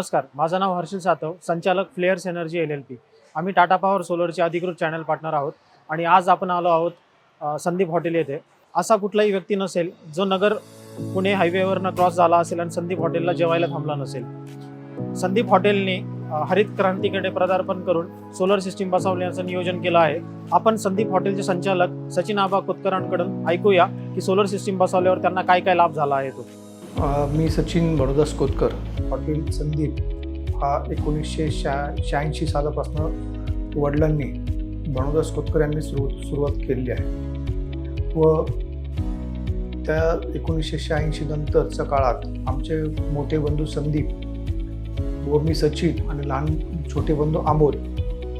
नमस्कार. माझं नाव हर्षल सातव संचालक flares energy L L P. आम्ही टाटा पॉवर सोलरचे अधिकृत चॅनल पार्टनर आहोत आणि आज आपण आलो आहोत संदीप हॉटेल येथे. असा कुठलाही व्यक्ती नसेल जो नगर पुणे हायवेवरनं क्रॉस झाला असेल आणि संदीप हॉटेलला जेवायला थांबला नसेल. संदीप हॉटेलने हरित क्रांतीकडे पदार्पण करून सोलर सिस्टीम बसवण्याचं नियोजन केलं आहे. आपण संदीप हॉटेलचे संचालक सचिन आबा कुतकरांकडून ऐकूया की सोलर सिस्टीम बसवल्यावर त्यांना काय काय लाभ झाला आहे तो. मी सचिन बडोदा स्कोतकर. हॉटेल संदीप हा एकोणीसशे शहा शहाऐंशी सालापासून वडिलांनी बडोदा स्कोतकर यांनी सुरू सुरुवात केलेली आहे. व त्या एकोणीसशे शहाऐंशी नंतरच्या काळात आमचे मोठे बंधू संदीप व मी सचिन आणि लहान छोटे बंधू अमोल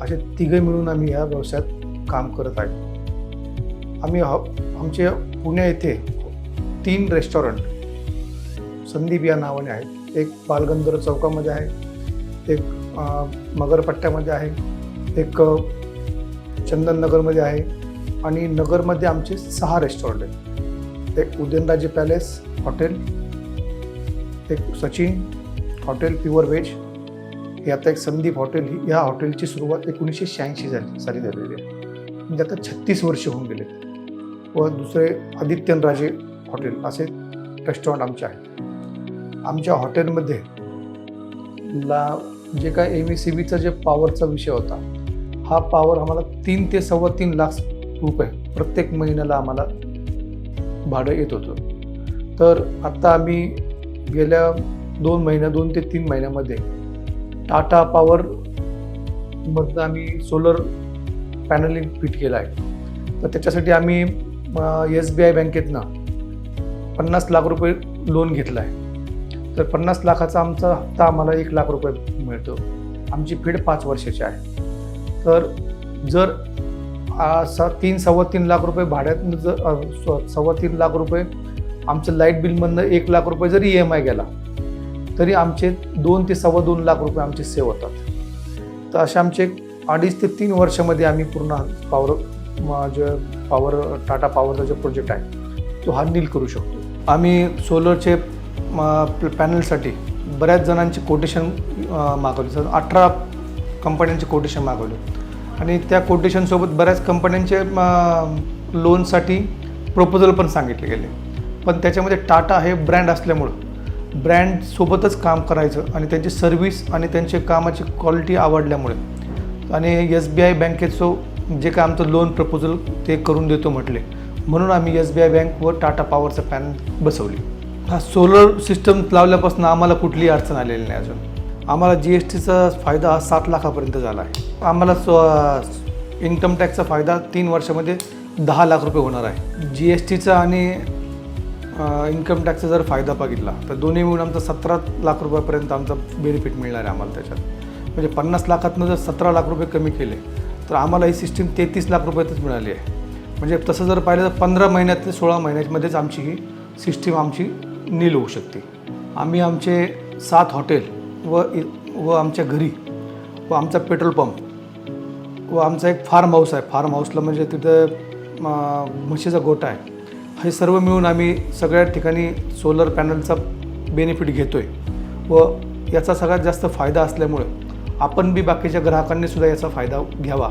असे तिघे मिळून आम्ही या व्यवसायात काम करत आहे. आम्ही हॉ आमचे पुणे येथे तीन रेस्टॉरंट संदीप या नावाने आहेत. एक बालगंधर्व चौकामध्ये आहे. एक मगरपट्ट्यामध्ये आहे. एक चंदन चंदननगरमध्ये आहे. आणि नगरमध्ये आमचे सहा रेस्टॉरंट आहेत. एक उदयनराजे पॅलेस हॉटेल एक सचिन हॉटेल प्युअर व्हेज हे आता एक संदीप हॉटेल ही या हॉटेलची सुरुवात एकोणीसशे शहाऐंशी झाली साली झालेली आहे. म्हणजे आता छत्तीस वर्ष होऊन गेले व दुसरे आदित्यनराजे हॉटेल असे रेस्टॉरंट आमचे आहेत. आमच्या हॉटेलमध्ये ला जे काय एम ए सी बीचा जे पॉवरचा विषय होता हा पॉवर आम्हाला तीन ते सव्वा तीन लाख रुपये प्रत्येक महिन्याला आम्हाला भाडं येत होतं. तर आत्ता आम्ही गेल्या दोन महिन्या दोन ते तीन महिन्यामध्ये टाटा पॉवरमधनं आम्ही सोलर पॅनलिंग फिट केलं आहे. तर त्याच्यासाठी आम्ही एस बी आय बँकेतनं पन्नास लाख रुपये लोन घेतलं आहे. तर पन्नास लाखाचा आमचा हप्ता आम्हाला एक लाख रुपये मिळतो. आमची फीड पाच वर्षाची आहे. तर जर सा तीन सव्वा तीन लाख रुपये भाड्यातनं जर स- सव्वा तीन लाख रुपये आमचं लाइट बिलमधनं एक लाख रुपये जरी ई एम आय गेला तरी आमचे दोन ते सव्वा दोन लाख रुपये आमचे सेव्ह होतात. तर असे आमचे अडीच ते तीन वर्षामध्ये आम्ही पूर्ण पॉवर जे पॉवर टाटा पॉवरचा जो प्रोजेक्ट आहे तो हा नील करू शकतो. आम्ही सोलरचे पॅनलसाठी बऱ्याच जणांची कोटेशन मागवली. सर अठरा कंपन्यांचे कोटेशन मागवले. आणि त्या कोटेशनसोबत बऱ्याच कंपन्यांचे लोनसाठी प्रपोजल पण सांगितले गेले. पण त्याच्यामध्ये टाटा हे ब्रँड असल्यामुळं ब्रँडसोबतच काम करायचं आणि त्यांची सर्व्हिस आणि त्यांचे कामाची क्वालिटी आवडल्यामुळे. आणि एस बी आय बँकेचं जे काय आमचं लोन प्रपोजल ते करून देतो म्हटले. म्हणून आम्ही एस बी आय बँक व टाटा पॉवरचं पॅनल बसवली. हा सोलर सिस्टम लावल्यापासून आम्हाला कुठलीही अडचण आलेली नाही अजून. आम्हाला जी एस टीचा फायदा हा सात लाखापर्यंत झाला आहे. आम्हाला स्व इन्कम टॅक्सचा फायदा तीन वर्षामध्ये दहा लाख रुपये होणार आहे. जी एस टीचा आणि इन्कम टॅक्सचा जर फायदा बघितला तर दोन्ही मिळून आमचा सतरा लाख रुपयापर्यंत आमचा बेनिफिट मिळणार आहे आम्हाला त्याच्यात. म्हणजे पन्नास लाखातनं जर सतरा लाख रुपये कमी केले तर आम्हाला ही सिस्टीम तेहतीस लाख रुपयातच मिळाली आहे. म्हणजे तसं जर पाहिलं तर पंधरा महिन्यात ते सोळा महिन्यामध्येच आमची ही सिस्टीम आमची नील होऊ शकते. आम्ही आमचे सात हॉटेल व इ- व आमच्या घरी व आमचा पेट्रोल पंप व आमचा एक फार्म हाऊस आहे. फार्म हाऊसला म्हणजे तिथं म्हशीचा गोठा आहे. हे सर्व मिळून आम्ही सगळ्या ठिकाणी सोलर पॅनलचा बेनिफिट घेतो आहे व याचा सगळ्यात जास्त फायदा असल्यामुळे आपण बी बाकीच्या ग्राहकांनी सुद्धा याचा फायदा घ्यावा.